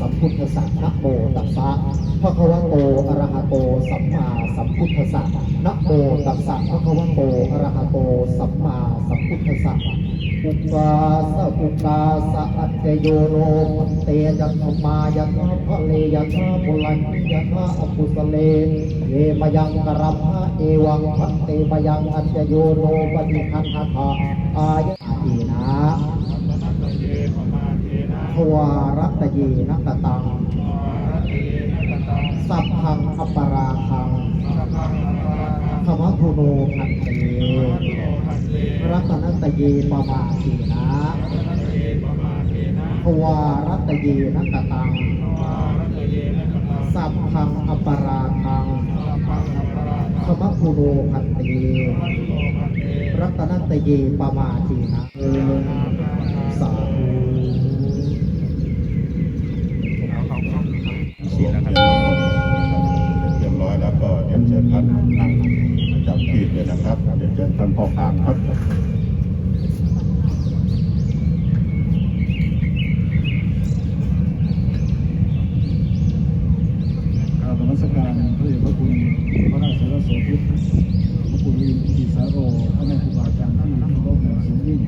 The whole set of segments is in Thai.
สัมพุทธัสสะนะโมตัสสะภะคะวะโตอะระหะโตสัมมาสัมพุทธัสสะนะโมตัสสะภะคะวะโตอะระหะโตสัมมาสัมพุทธัสสะอุปาสะอุปาสะอัจจโยโนมันเตยัตมายะทะพะเลยะทะปุลันยะทะอกุสเลเยมยังกรัมหะเอวังพันเตมยังอัจจโยโนปฏิคันหะทะอายะทีนะ วารัตเยนะกตัง สัพพังอัปปาราคังธรรมทุโนพันเตรัตนตเยปมาทีนะทวารัตเยนะกตัง สัพพังอัปปาราคังธรรมทุโนพันเตรัตนตเยปมาทีนะสาธุ เรียบร้อยแล้วก็เรียนเชิญท่านนั่งประจำที่เลยนะครับเรียนเชิญท่านพ่อพานครับ กราบนมัสการพระเดชพระคุณพระราชรสโสภิตพระคุณวินกิสาโรพระแม่ครูบาอาจารย์ท่านที่เคารพอย่างสูงยิ่ง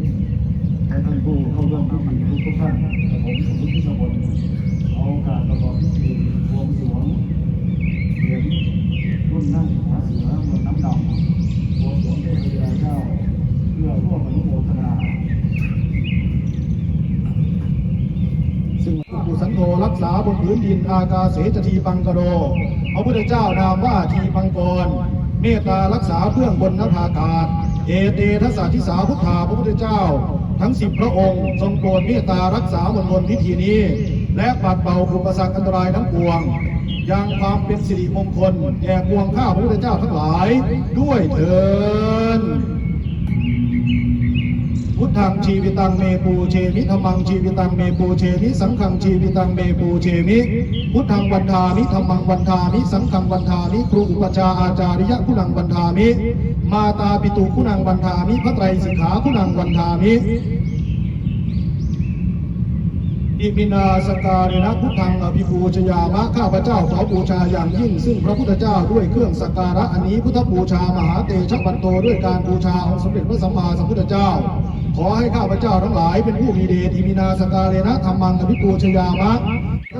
และท่านผู้เข้าร่วมพิธีทุกทุกๆท่านกับผมสมคิดพิศวลเอาโอกาสประกอบพิธีบวงสรวงเหรียญรุ่นนั่งหาเสือเมืองน้ำดำบวงสรวงเทพยาเจ้า เพื่อร่วมอนุโมทนา ซึ่งผู้สันโธรัก ษาบนพื้นดินอากาเสจทีปังกโรพระพุทธเจ้านามว่าทีปังกร เมตตารักษาเบื้องบนนภาอากาศ เอเตทัสสะทิสาพุทธาพระพุทธเจ้า ทั้งสิบพระองค์ทรงโปรดเมตตารักษามนบนพิธีนี้ และปัดเป่าอุปสรรคอันตรายทั้งปวงยังความเป็นสิริมงคลแก่ปวงข้าพระพุทธเจ้าทั้งหลายด้วยเถิด พุทธังชีวิตังเมปูเชมิธรรมังชีวิตังเมปูเชมิสังฆังชีวิตังเมปูเชมิพุทธังวันทามิธรรมังวันทามิสังฆังวันทามิครูอุปชาอาจาริยะคุณังวันทามิ มาตาปิตุคุณังวันทามิพระไตรสิกขาคุณังวันทามิอิมินาสการนะพุทธังอภิปูชยามะข้าพเจ้าขอบูชาอย่างยิ่ง ซึ่งพระพุทธเจ้าด้วยเครื่องสักการะอันนี้พุทธบูชามหาเตชะบันโตด้วยการบูชาองค์สมเด็จพระสัมมาสัมพุทธเจ้า ขอให้ข้าพเจ้าทั้งหลายเป็นผู้มีเดชอิมินาสกาเรนะธรรมังอภิปูชยามะ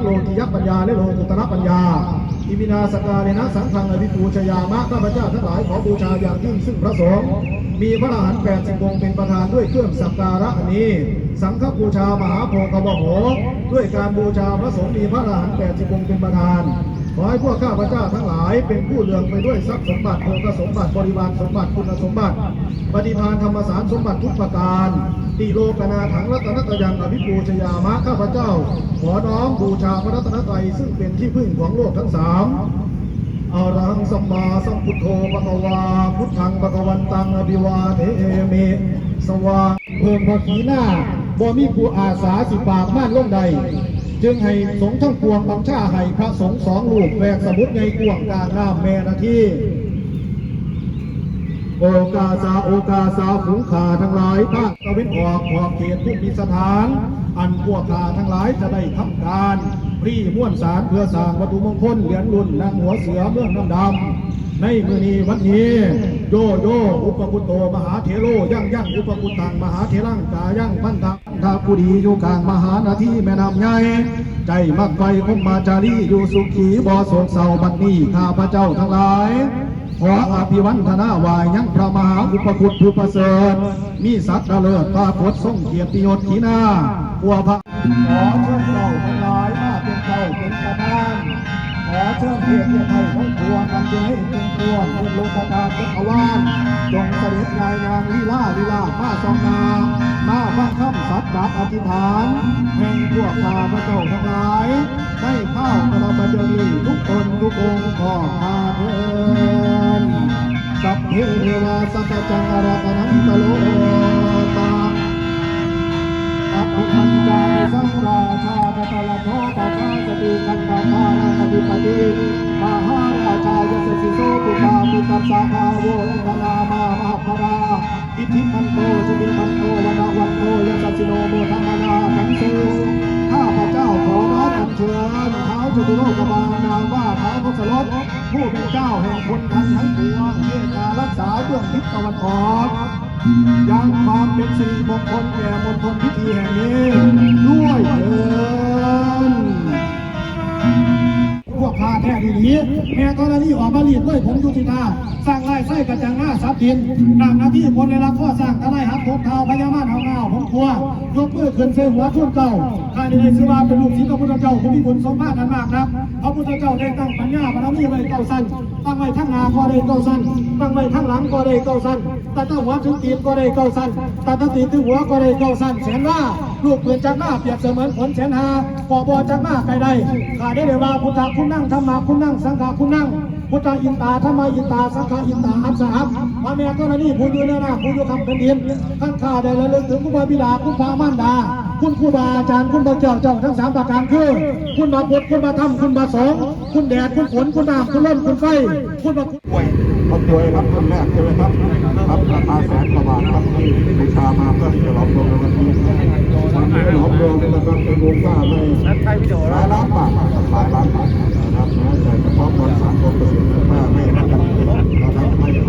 โลกิยปัญญาและโลกุตระปัญญาอิมินาสกาเรนะสังฆังอภิปูชยามะข้าพเจ้าทั้งหลายขอบูชาอย่างยิ่งซึ่งพระสงฆ์มีพระอรหันต์แปดสิบองค์เป็นประธานด้วยเครื่องสักการะอันนี้ สังฆบูชามหาโพธิ์กบโหด้วยการบูชาพระสงฆ์มีพระอรหันต์แปดสิบองค์เป็นประธาน ขอให้พวกข้าพเจ้าทั้งหลายเป็นผู้เลืองไปด้วยทรัพย์สมบัติโภคสมบัติบริวารสมบัติคุณสมบัติ ปฏิภาณธรรมสารสมบัติทุกประการติโลกนาถังรัตนตยังอภิปูชยามะข้าพเจ้า ขอน้อมบูชาพระรัตนตรัยซึ่งเป็นที่พึ่งของโลกทั้งสามอารังสัมมาสัมพุทโธปะกวาพุทธังปะกวันตังอภิวาเทเมสวาเพิ่มพอขีหน้าบ่มีผู้อาสาสิปากม่านล่งใด จึงให้สงฆ์ทั้งปวงบังชาให้พระสงฆ์สองรูปแบกสมุดในกวงกลางน้ำแม่นาทีโอกาสาโอกาสาฝูงขาทั้งหลายภาคตะวันออกขอบเขตผู้มีสถาน อันพวกขาทั้งหลายจะได้ทำการรีม้วนสารเพื่อสร้างวัตถุมงคลเหรียญรุ่นนางหัวเสือเมืองน้ำดำ ในมือนี้วันนี้ โยโยอุปกุตโตมหาเถโรยั่งยั่งอุปกุตังมหาเถรังกายั่งพันธังทาผู้ดีอยู่กลางมหานาทีแม่น้ำใหญ่ใจมักไฟคมมาจารีอยู่สุขีบ่อโศกเศร้าบัดนี้ข้าพระเจ้าทั้งหลายขออภิวันธนาวายยังพระมหาอุปคุตผู้ประเสริฐมีสัตว์ระเลิศปรากฏทรงเกียรติยศขีหน้าอัวพระขอเชิญเจ้าทั้งหลาย ขอเชิญเทียนเทียนไทยทั้งปวงกันเจให้เป็นปวงเป็นโลกธาตุจักรวาลจงเสด็จนายนางลีลาลีลามาสองนามาฟังคำสัตย์ดับอธิษฐานแห่งพวกข้าพระเจ้าทั้งหลายให้ข้าวกระบะเจรีทุกคนทุกองค์ขอพาเถินสัพเพเทวาสัพจังอรัตนันตโลตาอัปปัญจาสังราชาปตละโทปะชาสติคันตาภา ตาปุตตสาภาโวอินทนามามหาภราอิทธิพันโตสุวิพันโตวนาวันโตยสสิโนโมทัมนาคังสูงข้าพระเจ้าขอน้อมอัญเชิญเท้าจตุโลกบาลนามว่าเท้าทศรถผู้เป็นเจ้าแห่งคนทันทั้งปวงเมตตารักษาเบื้องทิศตะวันออกยังความเป็นสิริมงคลแก่มณฑลพิธีแห่งนี้ด้วยเถิด พวกพาแท้ดีนี้แม่ตอนนี้ออกมาลีดด้วยผมยุติธาสร้างไร่ไส้กระจังหน้าซับดินนำหน้าที่คนในรับข้อสร้างตะไลหักพกเท้าพญามารเทาเงาผมครัวยกมือขึ้นเสหัวทุ่นเก่า ข้าในซื้อมาเป็นลูกศิษย์พระพุทธเจ้าผู้มีบุญสมภาคกันมากครับพระพุทธเจ้าได้ตั้งปัญญาบารมีไว้เก้าสั้นตั้งไว้ทั้งหน้าก็ได้เก้าสั้นตั้งไว้ทั้งหลังก็ได้เก้าสั้นตั้งแต่หัวถึงตีนก็ได้เก้าสั้นตั้งแต่ตีนถึงหัวก็ได้เก้าสั้นแสนว่าลูกเปลือนจากหน้าเปรียบเสมือนผลแสนหาปอบอจากหน้าไกลได้ข้าได้เลยว่าพุทธคุณนั่งธรรมะคุณนั่งสังฆคุณนั่งพุทธอินตาธรรมอินตาสังฆอินตาอัปสหับพระแม่ก็นนี่ผู้อยู่ในหน้าผู้อยู่คำเป็นดินท่านข้าได้ระลึกถึงคุณพระบิดาคุณพระมารดา คุณครูบาอาจารย์คุณพระเจ้าเจ้าทั้งสามประการคือ คุณพระพุทธคุณพระธรรมคุณพระสงคุณแดดคุณฝนคุณน้ำคุณลมคุณไฟ คุณพระคุณต้นด้วยครับต้นแรกใช่ไหมครับครับราคาแสนกว่าบาทครับที่บูชามาเพื่อที่จะหลอมรวมในวันนี้วันนี้หลอมรวมนะครับเป็นมูลค่าไม่หลายล้านบาทหลายล้านบาทนะครับนะแต่เฉพาะวันสามคนเปอร์เซ็นต์ถ้าไม่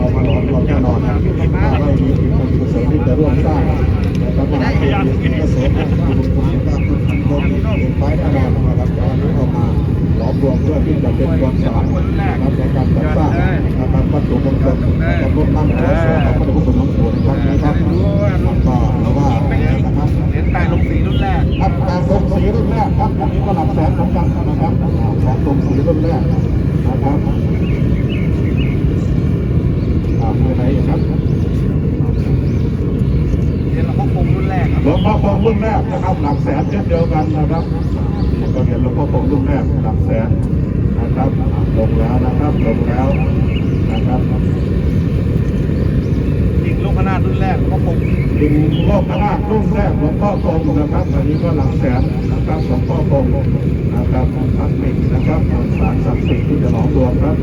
นะครับนะครับไม่เอามาหลอมรวมแน่นอนถ้าไม่ามีคนกุศลที่จะร่วมสร้างนะครับว่าเป็นกุศลนะคุณคุณภาพคุณพันธุ์เป็นไม้แนนอนนะครับจะเอามาหลอมรวมเพื่อที่จะเป็นควันสามนะครับในการจัดสร้างนะครับวัตถุมงคลนะครับรถตั้งหัวสือของพระพุทธมงคลครับนะครับก็ว่านะครับเหรียญแปดลงสีรุ่นแรกครับการลงสีรุ่นแรกครับอันนี้ก็หลักแสนเหมือนกันนะครับของลงสีรุ่นแรกนะครับ อะไรครับเหรียญหลวงพ่อคงรุ่นแรกครับหลวงพ่อคงรุ่นแรกนะครับหลักแสนเช่นเดียวกันนะครับก็เห็นหลวงพ่อคงรุ่นแรกหลักแสนนะครับลงแล้วนะครับลงแล้วนะครับอีกลูกขนาดรุ่นแรกหลวงพ่อคงดินโลกพระราชรุ่นแรกหลวงพ่อคงนะครับอันนี้ก็หลักแสนนะครับหลวงพ่อคงนะครับศักดิ์สิทธิ์นะครับสารศักดิ์สิทธิ์ที่จะหลอมรวมครับ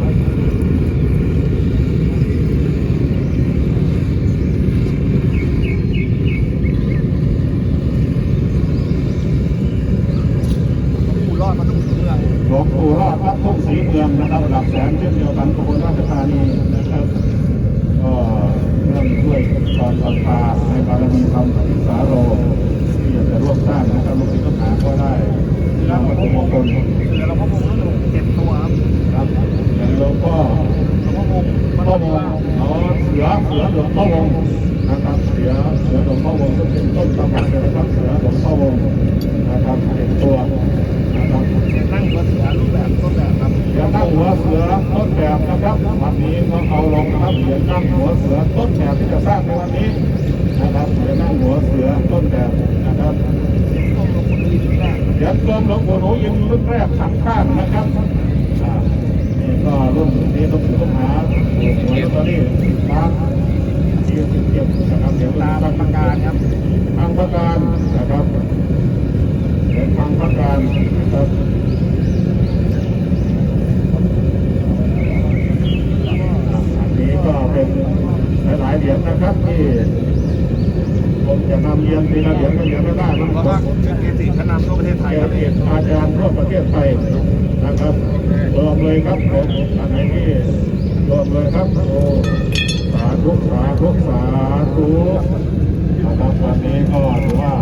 ผู้รอดมาต้องถึงเมือง หลวงปู่รอดวัดทุ่งศรีเมืองนะครับหลัก แสนเช่นเดียวกันขบวนราชธานีนะครับ ก็เรื่องด้วยความศรัทธาในบารมีธรรมศึกษาโรที่อยากจะร่วมสร้างนะครับลูกศิษย์ลูกหาก็ได้นำวัตถุมงคลเหลือหลวงคงรุ่นหกเจ็ดตัวครับครับอย่างหลวงพ่อหลวงพ่อคงพ่อวงอ๋อเสือเสือหลวงพ่อวงนะครับเสือเสือหลวงพ่อวงซึ่งเป็นต้นตำรับนะครับเสือหลวงพ่อวงนะครับเป็นตัว นั่งบนเสือรูปแบบต้นแบบครับเหรียญนั่งหัวเสือต้นแบบนะครับวันนี้ก็เอาลงนะครับเหรียญนั่งหัวเสือต้นแบบที่จะสร้างในวันนี้นะครับเหรียญนั่งหัวเสือต้นแบบนะครับต้นหลวกรมหลวงปู่หนูยินรุ่นแรกขังข้างนะครับนี่ก็รุ่นนี้ต้องถือต้องหาถูกหวยลอตเตอรี่ร้านที่สิบเจ็ดนะครับเหรียญตาบางประการครับทางประการนะครับเหรียญทางประการนะครับนี้ ก็เป็นหลายๆเหรียญนะครับที่ผมจะนำเรียนทีละเหรียญก็เหรียญไม่ได้เพราะว่าผมเป็นเกจิชั้นนำทั่วประเทศไทยครับจิอาจารย์ทั่วประเทศไทยนะครับรวมเลยครับผมอันไหนที่รวมเลยครับโอ้สาธุสาธุสาธุนะครับวันนี้ก็ถือว่า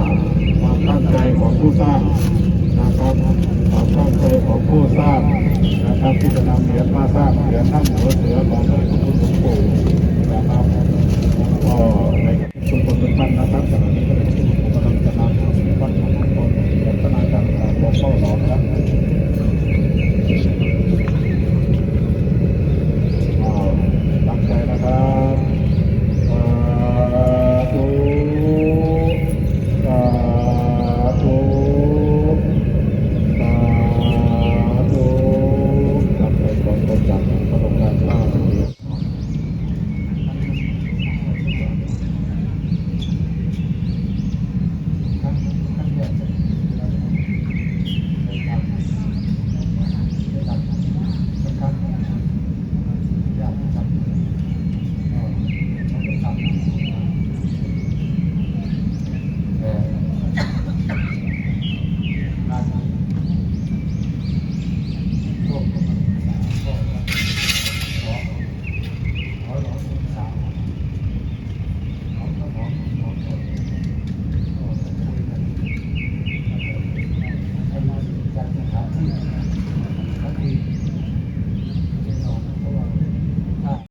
ความตั้งใจของผู้สร้างนะครับ ความตั้งใจของผู้สร้างนะครับที่จะนำเหรียญมาสร้างเหรียญนั่งหัวเสือของพระพุทธหลวงปู่นะครับก็ในทุกคนทุกท่านนะครับขณะนี้ก็ได้ผมกำลังจะนำวัดของตนเหรียญพระนาการของหลวงพ่อหลอดครับ